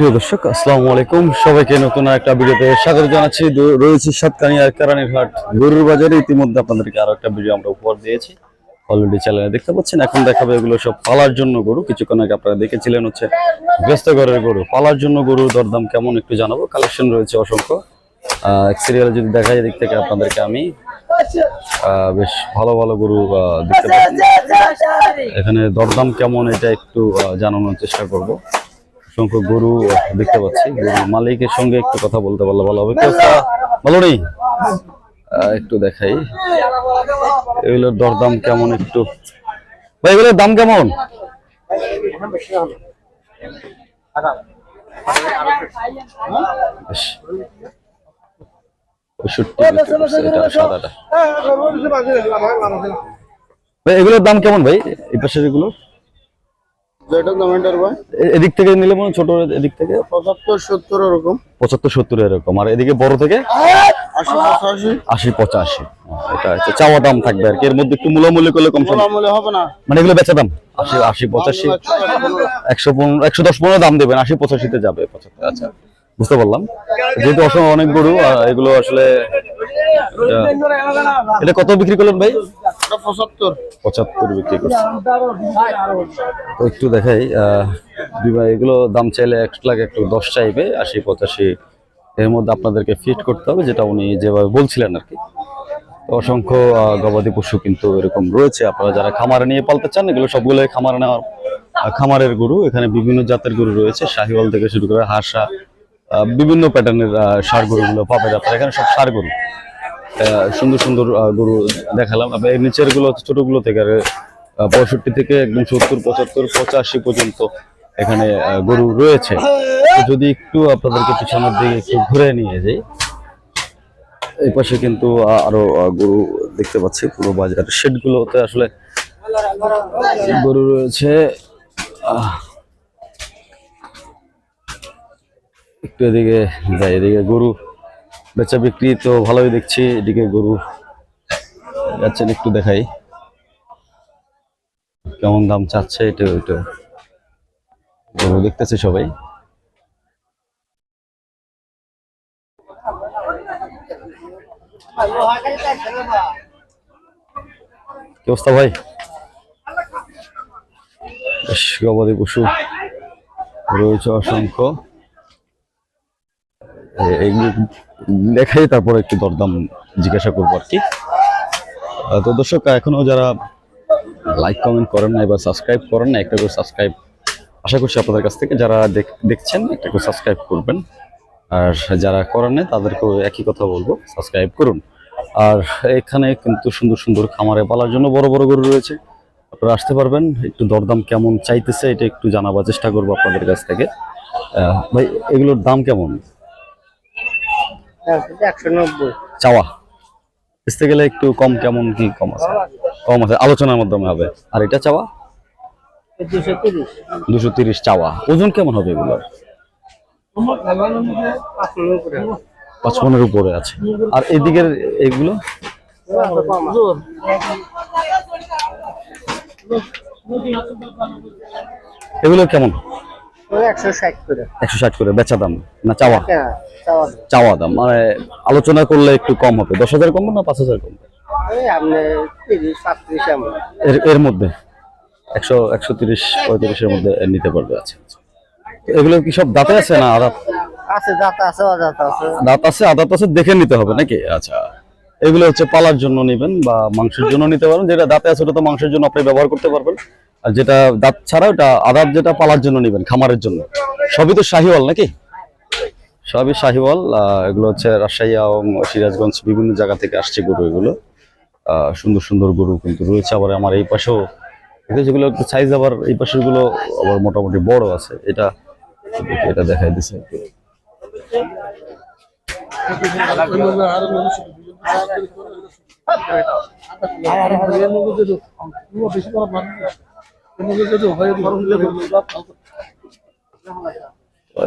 প্রিয় দর্শক, আসসালামু আলাইকুম। সবাইকে নতুন একটা ভিডিওতে স্বাগত জানাচ্ছি। রয়েছি সাতকানিয়া কেরানির হাট গরুর বাজারে। ইতিমধ্যে আপনাদেরকে আরও একটা ভিডিও আমরা উপহার দিয়েছি। অলরেডি চ্যানেলে দেখতে পাচ্ছেন, এখন দেখাবে এগুলো সব পালার জন্য গরু। কিছুক্ষণ আগে আপনারা দেখেছিলেন হচ্ছে ব্যস্ত ঘরের গরু। পালার জন্য গরুর দরদাম কেমন একটু জানাব। কালেকশন রয়েছে অসংখ্য। সিরিয়ালে যদি দেখা যায় দিক থেকে আপনাদেরকে আমি বেশ ভালো ভালো গরু দেখতে পাচ্ছি। এখানে দরদাম কেমন এটা একটু জানানোর চেষ্টা করব। অসংখ্য গরু দেখতে পাচ্ছি। মালিকের সঙ্গে একটু কথা বলতে পারলে ভালো হবে। ভালো নেই একটু দেখাই। এগুলোর দরদাম কেমন একটু? ভাই, এগুলোর দাম কেমন? এগুলোর দাম কেমন ভাই? এই পাশের এগুলো যেটা দামের ভাই? এদিক থেকে নিলে মনে ছোট এদিক থেকে? পঁচাত্তর সত্তর এরকম। পঁচাত্তর সত্তর এরকম। আর এদিকে বড় থেকে? আশি পঁচাশি। এটা হচ্ছে চাওয়া দাম থাকবে আর কি। এর মধ্যে একটু মূলামূলি করলে কম হবে না। মানে এগুলো বেচা দাম? আশি আশি পঁচাশি। একশো পনেরো একশো দশ পনেরো দাম দেবেন। আশি পঁচাশিতে যাবে পঁচাত্তর। আচ্ছা। বুঝতে পারলাম। যেহেতু অসম অনেক গরু এগুলো আসলে এটা- কত বিক্রি করলেন ভাই? পঁচাত্তর। পঁচাত্তর বিক্রি করছে। তো একটু দেখাই এগুলো দাম চাইলে এক লাখ একটু দশ চাইবে আশি পঁচাশি এর মধ্যে আপনাদেরকে ফিট করতে হবে যেটা উনি যেভাবে বলছিলেন আর কি। অসংখ্য গবাদি পশু কিন্তু এরকম রয়েছে। আপনারা যারা খামারে নিয়ে পালতে চান এগুলো সবগুলোই খামারে নেওয়ার খামারের গরু। এখানে বিভিন্ন জাতের গরু রয়েছে। শাহিওয়াল থেকে শুরু করে হাসা বিভিন্ন প্যাটার্নের সার গরুগুলো পাবেন আপনারা এখানে সব সার গরু। সুন্দর সুন্দর গরু দেখালাম। আবার এর নিচেরগুলো ছোটগুলো থেকে পঁয়ষট্টি থেকে একদম সত্তর পঁচাত্তর পঁচাশি পর্যন্ত এখানে গরু রয়েছে। যদি একটু আপনাদেরকে পিছনের দিকে একটু ঘুরে নিয়ে যাই এই পাশে কিন্তু আরও গরু দেখতে পাচ্ছি পুরো বাজার শেড গুলোতে আসলে গরু রয়েছে। আহ, একটু এদিকে যাই, এদিকে গরু বেচা বিক্রি তো ভালোই দেখছি, এদিকে গরু যাচ্ছেন একটু দেখাই। কেমন দাম চাচ্ছে এটা ওইটা গরু দেখতেছে সবাই। ভাই? বেশ গবাদি পশু রয়েছে অসংখ্য। এগুলো দেখাই, তারপর একটু দরদাম জিজ্ঞাসা করব আর কি। তো দর্শক এখনও যারা লাইক কমেন্ট করেন না এবার সাবস্ক্রাইব করেন না একটা করে সাবস্ক্রাইব আশা করছি আপনাদের কাছ থেকে, যারা দেখ- দেখছেন, একটা করে সাবস্ক্রাইব করবেন। আর যারা করেন না তাদেরকেও একই কথা বলব সাবস্ক্রাইব করুন। আর এখানে কিন্তু সুন্দর সুন্দর খামারে পালার জন্য বড় বড় গরু রয়েছে। আপনারা আসতে পারবেন, একটু দরদাম কেমন চাইতেছে, এটা একটু জানাবার চেষ্টা করব আপনাদের কাছ থেকে। ভাই, এগুলোর দাম কেমন? একশো নব্বই। চাওয়া। বেচতে গেলে একটু কম কেমন কি কম আছে? কম আছে আলোচনার মাধ্যমে হবে। আর এটা চাওয়া? দুশো তিরিশ। চাওয়া। ওজন কেমন হবে এগুলোর পাঁচপনের উপরে আছে। আর এদিকের এগুলো? এগুলো কেমন? একশো ষাট করে। বেচা দাম না চাওয়া? হ্যাঁ চাওয়া দাম। মানে আলোচনা করলে একটু কম হবে দশ হাজার কমবে না পাঁচ হাজার কমবে? এর মধ্যে একশো একশো তিরিশ পঁয়ত্রিশের মধ্যে নিতে পারবে আছে এগুলো কি সব দাঁতে আছে না আদাত? আছে দাঁত আছে অদাঁত আছে। দাঁত আছে আদাত আছে দেখে নিতে হবে নাকি? আচ্ছা এগুলো হচ্ছে পালার জন্য নেবেন বা মাংসের জন্য নিতে পারেন যেটা দাঁতে আছে ওটা তো মাংসের জন্য আপনি ব্যবহার করতে পারবেন। আর যেটা দাঁত ছাড়া ওটা আদাত যেটা পালার জন্য নেবেন, খামারের জন্য। সবই তো শাহিওয়াল নাকি? সবই শাহিওয়াল এগুলো হচ্ছে রাজশাহী সিরাজগঞ্জ, বিভিন্ন জায়গা থেকে আসছে গরু এগুলো। সুন্দর সুন্দর গরু কিন্তু রয়েছে। আবার আমার এই পাশেও যেগুলো একটু সাইজ আবার এই পাশেরগুলো আবার মোটামুটি বড় আছে। এটা এটা দেখাই দিছে একটু।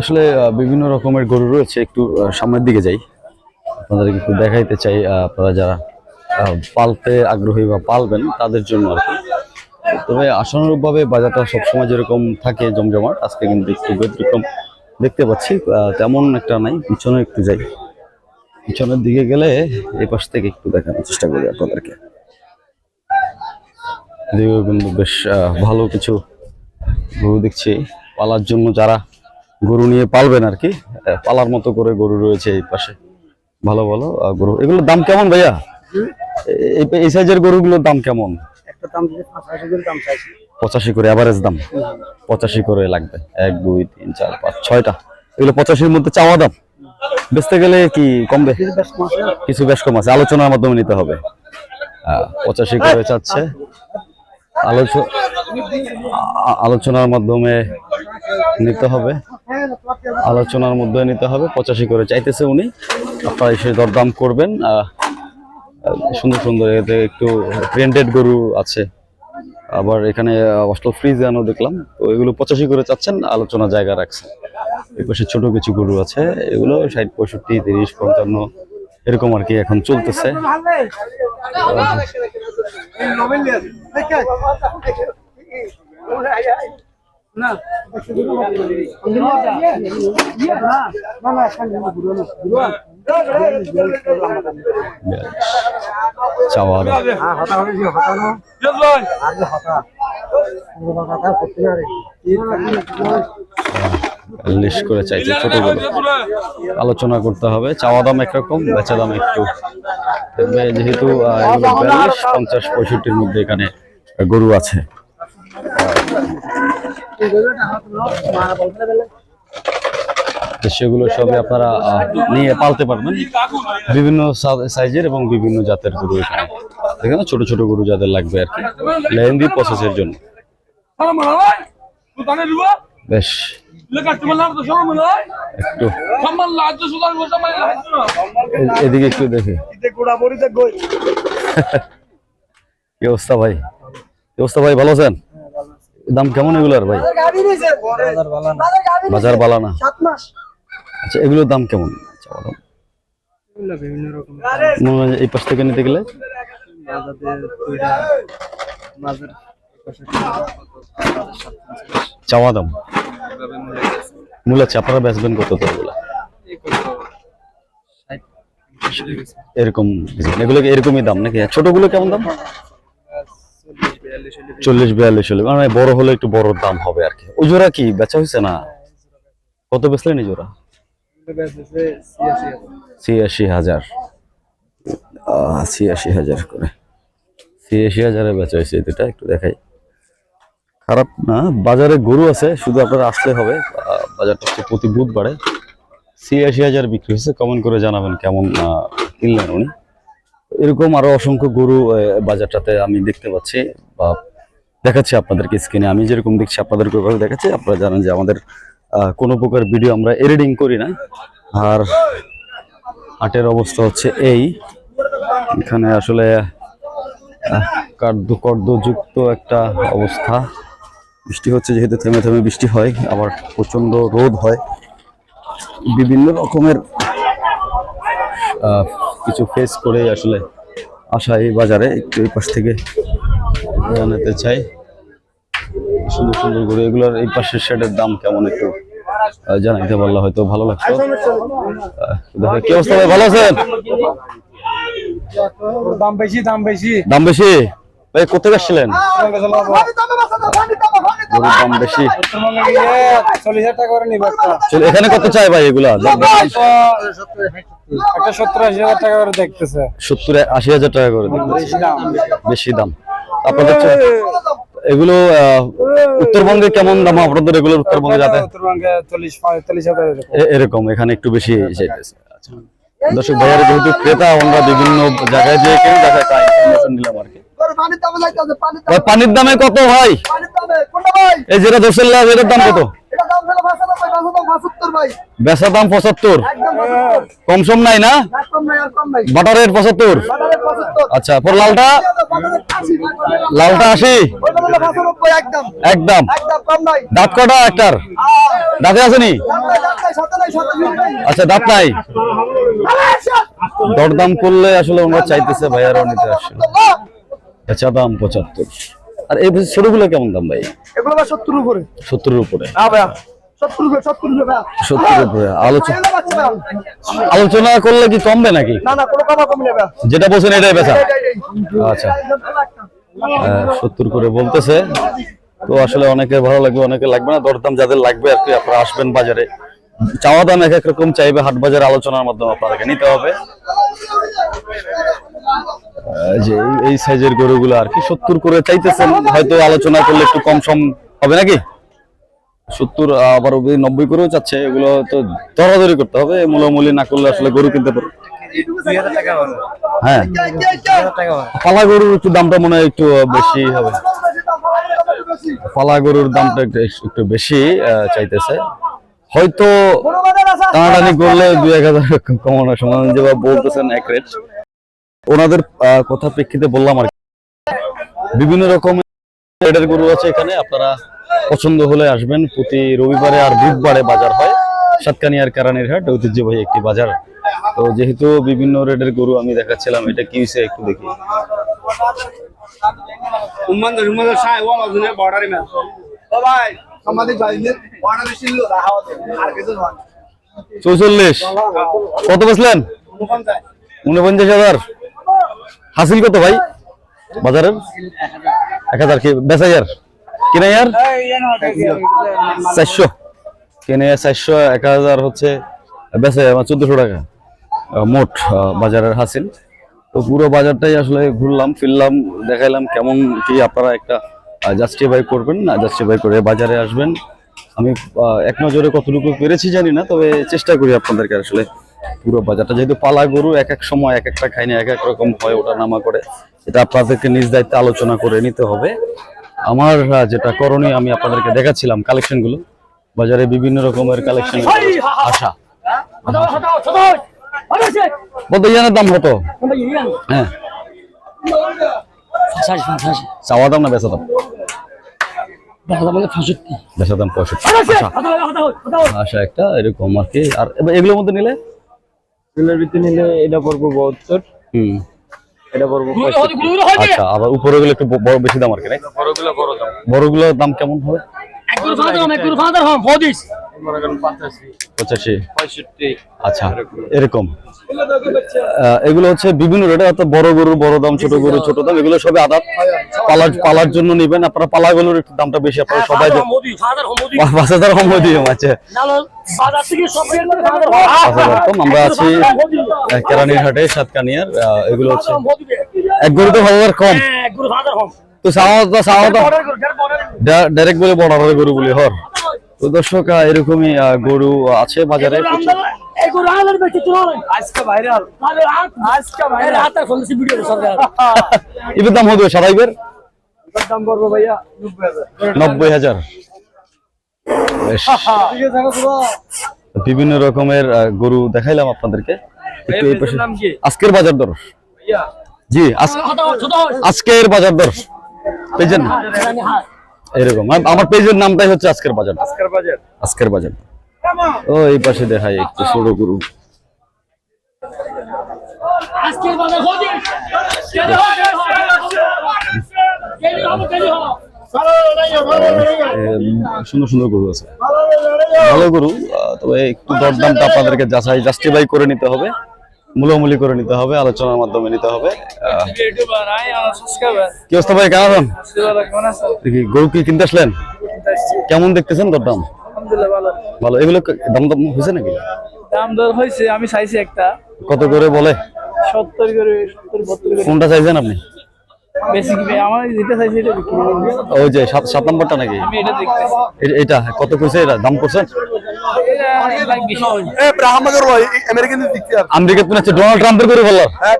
আসলে বিভিন্ন রকমের গরু রয়েছে, একটু সামনের দিকে যাই। আপনাদেরকে একটু দেখাইতে চাই আপনারা যারা পালতে আগ্রহী বা পালবেন, তাদের জন্য আর কি। তবে আশানুরূপভাবে বাজারটা সবসময় যেরকম থাকে জমজমাট, আজকে কিন্তু একটু ব্যতিক্রম দেখতে পাচ্ছি তেমন একটা নাই, পিছনে একটু যাই। পিছনের দিকে গেলে এই পাশ থেকে একটু দেখানোর চেষ্টা করি আপনাদেরকে। এদিকেও কিন্তু বেশ ভালো কিছু গরু দেখছি। পালার জন্য যারা গরু নিয়ে পালবেন আর কি পালার মতো করে গরু রয়েছে এই পাশে। ভালো ভালো গরু। এগুলোর দাম কেমন ভাইয়া? এই সাইজের গরুগুলোর দাম কেমন? পাঁচশো করে অ্যাভারেজ দাম? পঁচাশি করে লাগবে। এক দুই তিন চার পাঁচ ছয়টা। এগুলো পঁচাশির মধ্যে চাওয়া দাম? বেচতে গেলে কি কমবে কিছু বেশ কম আছে। আলোচনার মাধ্যমে নিতে হবে। পঁচাশি করে চাচ্ছে। আলোচ- আ- আলোচনার মাধ্যমে নিতে হবে। আলোচনার মধ্যে নিতে হবে, পঁচাশি করে চাইতেছে উনি। আপনারা এসে দরদাম করবেন। সুন্দর সুন্দর এতে একটু প্রিন্টেড গরু আছে। আবার এখানে অস্টল ফ্রিজানও দেখলাম। তো এগুলো পঁচাশি করে চাচ্ছেন, আলোচনা জায়গা রাখছে এই পাশে ছোট কিছু গরু আছে, এগুলো ষাট, পঁয়ষট্টি, তিরিশ, পঞ্চান্ন এরকম আর কি এখন চলতেছে। চাওয়া। লিস্ট করে চাইছে ছোট গরু আলোচনা করতে হবে চাওয়া দাম একরকম বেচা দাম একটু যেহেতু বিয়াল্লিশ পঞ্চাশ পঁয়ষট্টির মধ্যে এখানে গরু আছে। সেগুলো সবই আপনারা নিয়ে পালতে পারবেন। বিভিন্ন সাইজের এবং বিভিন্ন জাতের গরু এখানে। এখানে ছোট ছোট গরু যাদের লাগবে আর কি। লেহেন্দি প্রসেসের জন্য। Elva. বেশ। এদিকে একটু দেখি। কি অবস্থা ভাই? কি অবস্থা ভাই ভালো আছেন? দাম কেমন এগুলোর ভাই? বাজার বালা না। আচ্ছা এগুলোর দাম কেমন? আচ্ছা, মনে হয় এই পাশ থেকে নিতে গেলে? বাজাদের দুইটা বাজার চাওয়া দাম। মূল আছে? আপনারা বেচবেন কত তো এগুলো? এরকম এগুলো এরকমই দাম নাকি? ছোটগুলো কেমন দাম? চল্লিশ বিয়াল্লিশ হলে মানে বড় হলে একটু বড় দাম হবে আর কি। ওই জোড়া কি? বেচা হয়েছে না? কত বেচলেন এই জোড়া? ছিয়াশি হাজার। ছিয়াশি হাজার। করে। ছিয়াশি হাজারে বেচা হয়েছে এই দুটা একটু দেখাই। খারাপ না, বাজারে গরু আছে, শুধু আপনারা আসলে হবে। বাজারটা হচ্ছে প্রতি বুধবারে ছিয়াশি হাজার বিক্রি হয়েছে কমেন্ট করে জানাবেন কেমন কিনলেন উনি। এরকম আরও অসংখ্য গরু বাজারটাতে আমি দেখতে পাচ্ছি বা দেখাচ্ছি আপনাদেরকে স্ক্রিনে। আমি যেরকম দেখছি, আপনাদেরকে ওইভাবে দেখাচ্ছি। আপনারা জানেন যে আমাদের কোনো প্রকার ভিডিও আমরা এডিটিং করি না। আর হাটের অবস্থা হচ্ছে এই। এখানে আসলে কর্দযুক্ত একটা অবস্থা। বৃষ্টি হচ্ছে যেহেতু থেমে থেমে বৃষ্টি হয় আবার প্রচণ্ড রোদ হয়। বিভিন্ন রকমের কিছু ফেস করে আসলে আসা এই বাজারে একটু এই পাশ থেকে জানাতে চাই। সুন্দর সুন্দর করে এগুলোর এই পাশের শেডের দাম কেমন একটু জানাইতে পারলে হয়তো ভালো লাগতো। কি অবস্থা ভাই? ভালো আছেন? দাম বেশি দাম বেশি। দাম বেশি? ভাই কোথায় দাম বেশি। এখানে কত চাই ভাই এগুলা? সত্তর আশি হাজার টাকা করে দেখতেছে। সত্তর আশি হাজার টাকা করে। বেশি দাম। আপনাদের এগুলো উত্তরবঙ্গে কেমন দাম? আপনাদের এগুলো উত্তরবঙ্গে যাতে উত্তরবঙ্গে চল্লিশ পঁয়তাল্লিশ হাজার এরকম। এখানে একটু বেশি চাইতেছে আচ্ছা। দর্শক ভাইয়ারা যেহেতু ক্রেতা আমরা বিভিন্ন জায়গায় যেয়ে কিনে দেখা ইনফরমেশন দিলাম আর কি। পানির দামে কত ভাই? এই যেটা দোষের লাভ এটার দাম কত? বেচা দাম পঁচাত্তর কম সম নাই না? বাটারের পঁচাত্তর। আচ্ছা পর লালটা? লালটা আশি? একদম। দাঁত কটা একটার? দাঁতে আসেনি? আচ্ছা দাঁত নাই। দরদাম করলে আসলে ওনারা চাইতেছে ভাইয়ারাও নিতে আসছিল বেচা দাম পঁচাত্তর। আর এই ছোটগুলো কেমন দাম ভাই? এগুলো বা সত্তর উপরে। সত্তরের উপরে। আলোচনা আলোচনা করলে কি কমবে নাকি? যেটা বলছেন এটাই বেচা। আচ্ছা। সত্তর করে বলতেছে। তো আসলে অনেকে ভালো লাগবে অনেকে লাগবে না। দরদাম যাদের লাগবে আর কি আপনারা আসবেন বাজারে। চাওয়া দাম এক এক রকম চাইবে হাট বাজার আলোচনার মাধ্যমে আপনাদেরকে নিতে হবে। যে এই- সাইজের গরুগুলো আর কি সত্তর করে চাইতেছেন, হয়তো আলোচনা করলে একটু কম সম হবে নাকি? সত্তর আবার নব্বই করেও চাচ্ছে, এগুলো তো দরাদরি করতে হবে মূলামূলি না করলে আসলে গরু কিনতে পারবে। হ্যাঁ। পালা গরুর একটু দামটা মনে হয় একটু বেশি হবে। পালা গরুর দামটা একটু একটু বেশি চাইতেছে। হয়তো টানাটানি করলে দুই এক হাজার কমানো সমান যেভাবে বলতেছেন এক রেট। ওনাদের কথা প্রেক্ষিতে বললাম আর কি। বিভিন্ন রকমের রেটের গরু আছে এখানে আপনারা পছন্দ হলে আসবেন। প্রতি রবিবারে আর বুধবারে বাজার হয়। সাতকানিয়ার কারানির হাট ঐতিহ্যবাহী একটি বাজার। তো যেহেতু বিভিন্ন রেডের গরু আমি দেখাচ্ছিলাম এটা কি হয়েছে একটু দেখি। আর চৌচল্লিশ। কত বেচলেন? উনপঞ্চাশ হাজার। হাসিল কত ভাই? বাজারের? এক হাজার কি? বেচ হাজার কিনে হাজার চারশো। কিনে চারশো, এক হাজার হচ্ছে বেচে আমার চোদ্দশো টাকা। মোট বাজারের হাসিল। তো পুরো বাজারটাই আসলে ঘুরলাম, ফিরলাম, দেখাইলাম কেমন কি আপনারা একটা জাস্টিফাই করবেন না জাস্টিফাই করে বাজারে আসবেন। আমি এক নজরে কতটুকু পেরেছি জানি না, তবে চেষ্টা করি আপনাদেরকে আসলে পুরো বাজারটা। যেহেতু পালা গরু এক এক সময় এক একটা খাইনি এক এক রকম হয় ওটা নামা করে। এটা আপনাদেরকে নিজ দায়িত্বে আলোচনা করে নিতে হবে। আমার যেটা করণীয় আমি আপনাদেরকে দেখাচ্ছিলাম কালেকশনগুলো বাজারে বিভিন্ন রকমের কালেকশন আশা কত ইয়ানের দাম হতো হ্যাঁ। চাওয়া দাম না বেচা দাম? বেচা দাম পঁয়ষট্টি। আশা আশা একটা এরকম আর কি। আর এগুলোর মধ্যে নিলে? এগুলোর ভিতরে নিলে এটা পড়ব বহত্তর। হুম। এটা পড়ব আচ্ছা আবার উপরে গেলে একটু বড় বেশি দাম আর কি? বড়গুলো বড় দাম। বড়গুলোর দাম কেমন হবে? পঁচাশি আচ্ছা এরকম। এগুলো হচ্ছে বিভিন্ন রেটে অর্থাৎ বড় গরুর বড় দাম ছোট গরুর ছোট দাম এগুলো সবই আদাত পালার পালার জন্য নিবেন। আপনারা একটু দামটা বেশি আপনারা সবাই পাঁচ হাজার কম আছে পাঁচ হাজার কম আমরা আছি কেরানীর হাটে সাতকানিয়ার এগুলো হচ্ছে এক গরু তো হাজার কম। তো সাওয়া ডাইরেক্ট বলে বর্ডারের গরু বলি হর। তো দর্শক এরকমই গরু আছে বাজারে প্রচুর। আজকে ভাইরাল আজকে ভাইরাল এবার দাম হবে সারাইবের নব্বই হাজার। বিভিন্ন রকমের গরু দেখাইলাম আপনাদেরকে আজকের বাজার দর জি আজ- আজকের বাজার দর নাম। এরকম। আমার পেজের নামটাই হচ্ছে আজকের বাজার। আজকের বাজার। আজকের বাজার। ও এই পাশে দেখাই একটু ছোট গরু সুন্দর সুন্দর গরু আছে। ভালো গরু তবে একটু দরদামটা আপনাদেরকে যাচাই জাস্টিফাই করে নিতে হবে। মূলামূলি করে নিতে হবে আলোচনার মাধ্যমে নিতে হবে। কি অবস্থা ভাই কেমন গরু কি কিনতে আসলেন? কেমন দেখতেছেন দরদাম? ভালো এগুলো দাম দাম হয়েছে নাকি দাম দর হয়েছে আমি চাইছি একটা কত করে বলে? সত্তর করে সত্তর বত্তর করে কোনটা চাইছেন আপনি? ওই যে সাত সাত নম্বরটা নাকি? এটা কত কইছে এটা? দাম করছেন ডোনাল্ড ট্রাম্পের করে বললাম হ্যাঁ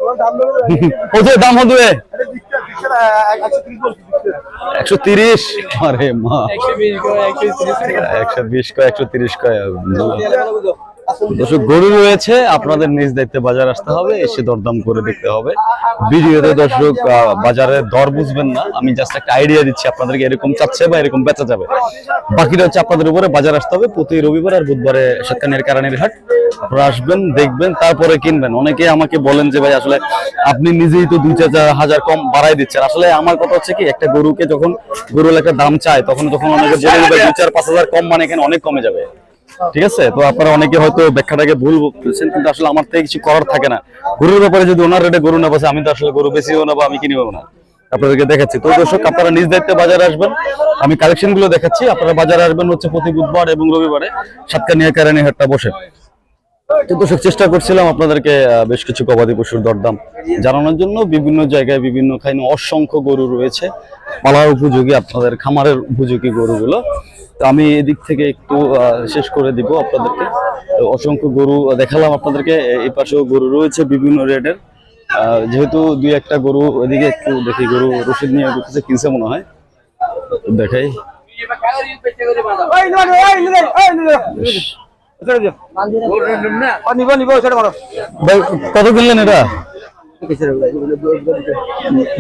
দাম হবে এটা দিকতে দিকতে 130 বলছি দিকতে একশো তিরিশ? আরে মা। একশো বিশ করে একশো তিরিশ করে একশো বিশ কয় একশো তিরিশ কয়? দর্শক গরু রয়েছে আপনাদের নিজ দায়িত্বে বাজার আসতে হবে এসে দরদাম করে দেখতে হবে। ভিডিওতে দর্শক বাজারের দর বুঝবেন না আমি জাস্ট একটা আইডিয়া দিচ্ছি আপনাদেরকে এরকম চাচ্ছে বা এরকম বেচা যাবে। বাকিটা হচ্ছে আপনাদের উপরে বাজার আসতে হবে প্রতি রবিবার আর বুধবারে সাতকানের কারণের হাট। আপনারা আসবেন দেখবেন তারপরে কিনবেন। অনেকে আমাকে বলেন যে ভাই আসলে আপনি নিজেই তো দুই চার হাজার কম বাড়াই দিচ্ছেন। আসলে আমার কথা হচ্ছে কি একটা গরুকে যখন গরুর একটা দাম চায়, তখন যখন অনেকে বলে দেবে দুই চার পাঁচ হাজার কম মানে এখানে অনেক কমে যাবে। ঠিক আছে? তো আপনারা অনেকে হয়তো ব্যাখ্যাটাকে ভুল বলছেন, কিন্তু আসলে আমার থেকে কিছু করার থাকে না। গরুর ব্যাপারে যদি ওনার রেটে গরু না আমি তো আসলে গরু বেশিও না বা আমি কিনিও না। আপনাদেরকে দেখাচ্ছি। তো দর্শক, আপনারা নিজ দায়িত্বে বাজারে আসবেন। আমি কালেকশনগুলো দেখাচ্ছি। আপনারা বাজারে আসবেন হচ্ছে প্রতি বুধবার এবং রবিবারে সাতকানিয়া কেরানি হাটটা বসে। তো দর্শক চেষ্টা করছিলাম আপনাদেরকে বেশ কিছু গবাদি পশুর দরদাম জানানোর জন্য। বিভিন্ন জায়গায় বিভিন্ন খাইনে অসংখ্য গরু রয়েছে। পালার উপযোগী আপনাদের খামারের উপযোগী গরুগুলো। তো আমি এদিক থেকে একটু শেষ করে দিব আপনাদেরকে। তো অসংখ্য গরু দেখালাম আপনাদেরকে। এই পাশেও গরু রয়েছে বিভিন্ন রেটের। আহ, যেহেতু দুই একটা গরু এদিকে একটু দেখি গরু রসিদ নিয়ে ঘুরতেছে কিনছে মনে হয়। দেখাই। কত কিনলেন এটা?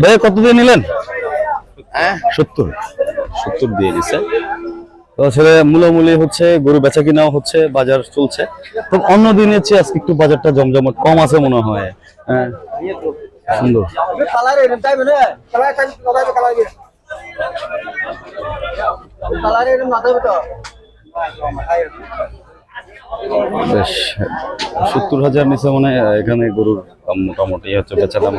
ভাই কত দিয়ে নিলেন? সত্তর। সত্তর দিয়ে নিছে তো আসলে মূলামূলি হচ্ছে গরু বেচা কিনাও হচ্ছে বাজার চলছে। তো অন্য দিনের চেয়ে আজকে একটু বাজারটা জমজমট কম আছে মনে হয়। হ্যাঁ। সুন্দর। কালার সত্তর হাজার নিচে মানে এখানে গরুর মোটামুটি হচ্ছে বেচা দাম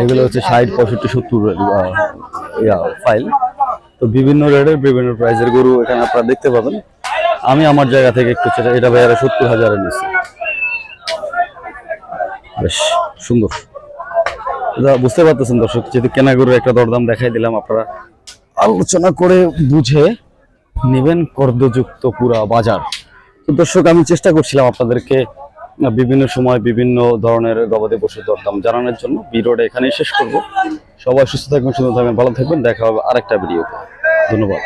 এগুলো হচ্ছে ষাট, পঁয়ষট্টি, সত্তর ফাইল তো বিভিন্ন রেটের বিভিন্ন প্রাইসের গরু এখানে আপনারা দেখতে পাবেন। আমি আমার জায়গা থেকে একটু এটা ভাইয়ারা সত্তর হাজারের নিচ্ছি বেশ, সুন্দর। বুঝতে পারতেছেন দর্শক, যেহেতু কেনা গরুর একটা দরদাম দেখাই দিলাম আপনারা। আলোচনা করে বুঝে নেবেন কর্দযুক্ত পুরা বাজার। তো দর্শক, আমি চেষ্টা করছিলাম আপনাদেরকে বিভিন্ন সময় বিভিন্ন ধরনের গবাদি পশুর দরদাম জানানোর জন্য। ভিডিওটা এখানেই শেষ করব। সবাই সুস্থ থাকবেন, সুন্দর থাকবেন, ভালো থাকবেন। দেখা হবে আরেকটা ভিডিওতে। ধন্যবাদ।